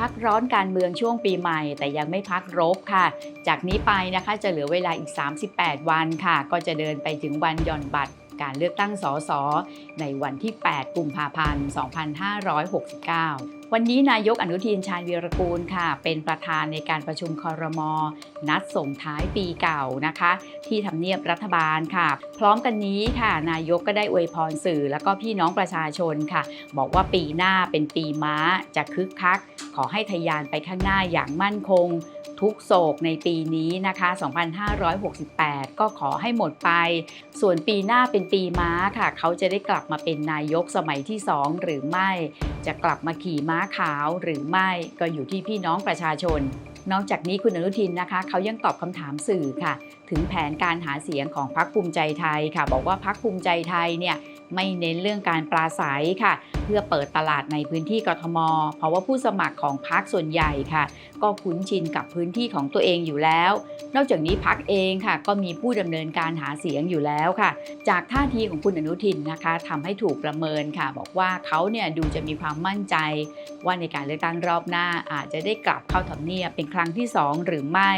พักร้อนการเมืองช่วงปีใหม่ แต่ยังไม่พักรบค่ะ จากนี้ไปนะคะจะเหลือเวลาอีก 38 วันค่ะ ก็จะเดินไปถึงวันหย่อนบัตร การเลือกตั้งสสในวันที่ 8 กุมภาพันธ์ 2569 วันนี้นายกอนุทินชาญวีรกูลค่ะ เป็นประธานในการประชุมคอรมอนัดส่งท้ายปีเก่านะคะ ที่ทำเนียบรัฐบาลค่ะ พร้อมกันนี้ค่ะ นายกก็ได้อวยพรสื่อแล้วก็พี่น้องประชาชนค่ะ บอกว่าปีหน้าเป็นปีม้าจะคึกคัก ขอให้ทะยานไปข้างหน้าอย่างมั่นคง ทุกโศกในปีนี้นะคะ 2568 ก็ขอให้หมดไป ส่วนปีหน้าเป็นปีม้าค่ะ เขาจะได้กลับมาเป็นนายกสมัยที่ 2 หรือไม่ จะกลับมาขี่ม้าขาวหรือไม่ก็อยู่ที่พี่น้องประชาชน นอกจากนี้คุณอนุทินนะคะเขายังตอบคำถามสื่อค่ะ ถึงแผนการหาเสียงของพรรคภูมิใจไทยค่ะ บอกว่าพรรคภูมิใจไทยเนี่ยไม่เน้นเรื่องการปราศัยค่ะ เพื่อเปิดตลาดในพื้นที่กทม เพราะว่าผู้สมัครของพรรคส่วนใหญ่ค่ะ ก็คุ้นชินกับพื้นที่ของตัวเองอยู่แล้ว นอกจากนี้พักเองค่ะ ก็มีผู้ดำเนินการหาเสียงอยู่แล้วค่ะ จากท่าทีของคุณอนุทินนะคะทำให้ถูกประเมินค่ะ บอกว่าเขาเนี่ยดูจะมีความมั่นใจ ว่าในการเลือกตั้งรอบหน้าอาจจะได้กลับเข้าทำเนียบเป็นครั้งที่ 2 หรือไม่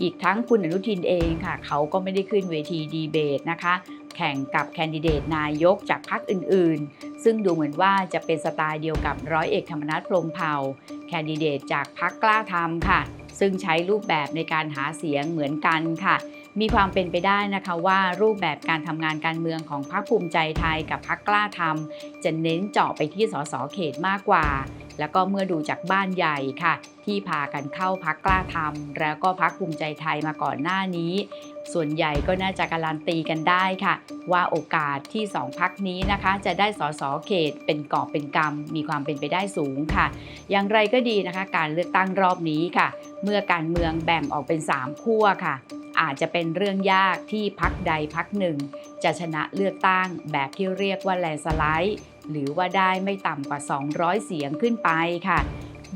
อีกทั้งคุณอนุทินเองค่ะ เขาก็ไม่ได้ขึ้นเวทีดีเบตนะคะ แข่งกับแคนดิเดตนายกจากพรรคอื่นๆ ซึ่งดูเหมือนว่าจะเป็นสไตล์เดียวกับร้อยเอกธรรมนัฐพรมเผ่า แคนดิเดตจากพรรคกล้าทำค่ะ ซึ่งใช้รูปแบบในการหาเสียงเหมือนกันค่ะมีความเป็นไปได้นะคะว่ารูปแบบการทำงานการเมืองของพรรคภูมิใจไทยกับพรรคกล้าทำจะเน้นเจาะไปที่สสเขตมากกว่าแล้วก็เมื่อดูจากบ้านใหญ่ค่ะ ที่พากันเข้าพักกล้าทำแล้วก็พักภูมิใจไทยมาก่อนหน้านี้ ส่วนใหญ่ก็น่าจะการันตีกันได้ค่ะ ว่าโอกาสที่สองพักนี้นะคะ จะได้สสเขตเป็นกอบเป็นกำมีความเป็นไปได้สูงค่ะ อย่างไรก็ดีนะคะ การเลือกตั้งรอบนี้ค่ะ เมื่อการเมืองแบ่งออกเป็น 3 ขั้วค่ะอาจจะเป็นเรื่องยากที่พักใดพักหนึ่ง จะชนะเลือกตั้งแบบที่เรียกว่าแลนสไลด์ หรือว่าได้ไม่ต่ำกว่า 200 เสียงขึ้นไปค่ะ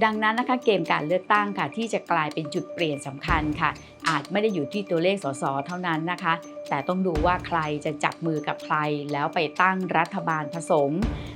ดังนั้นนะคะเกมการเลือกตั้งค่ะ ที่จะกลายเป็นจุดเปลี่ยนสำคัญค่ะอาจไม่ได้อยู่ที่ตัวเลขสสเท่านั้นนะคะ แต่ต้องดูว่าใครจะจับมือกับใครแล้วไปตั้งรัฐบาลผสม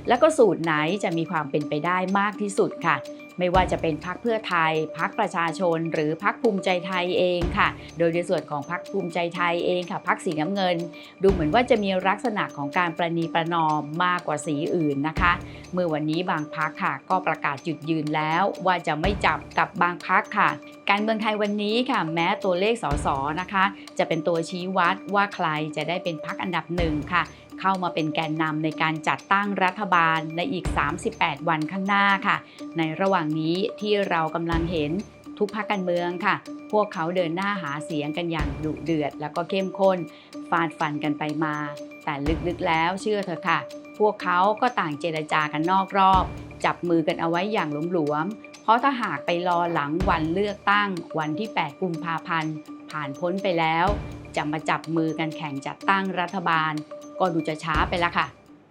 แล้วก็สูตรไหนจะมีความเป็นไปได้มากที่สุดค่ะ ไม่ว่าจะเป็นพักเพื่อไทยพักประชาชน หรือพักภูมิใจไทยเองค่ะ โดยในส่วนของพักภูมิใจไทยเองค่ะพักสีน้ำเงิน ดูเหมือนว่าจะมีลักษณะของการประนีประนอมมากกว่าสีอื่นนะคะ เมื่อวันนี้บางพักค่ะ ก็ประกาศจุดยืนแล้วว่าจะไม่จับกับบางพักค่ะ การเมืองไทยวันนี้ค่ะ แม้ตัวเลขสสนะคะ จะเป็นตัวชี้วัดว่าใครจะได้เป็นพักอันดับหนึ่งค่ะ เข้ามาเป็นแกนนำในการจัดตั้งรัฐบาลในอีก 38 วันข้างหน้าค่ะ ในระหว่างนี้ที่เรากำลังเห็นทุกพักการเมืองค่ะ พวกเขาเดินหน้าหาเสียงกันอย่างดุเดือด แล้วก็เข้มข้น ฟาดฟันกันไปมา แต่ลึกๆแล้วเชื่อเถอะค่ะ พวกเขาก็ต่างเจรจากันนอกรอบ จับมือกันเอาไว้อย่างหลวมๆ ราะถ้าหากไปรอหลังวันเลือกตั้งวันที่ 8 กุมภาพันธ์ ผ่านพ้นไปแล้ว จะมาจับมือกันแข่งจัดตั้งรัฐบาล ก็ดูจะช้าไปละค่ะ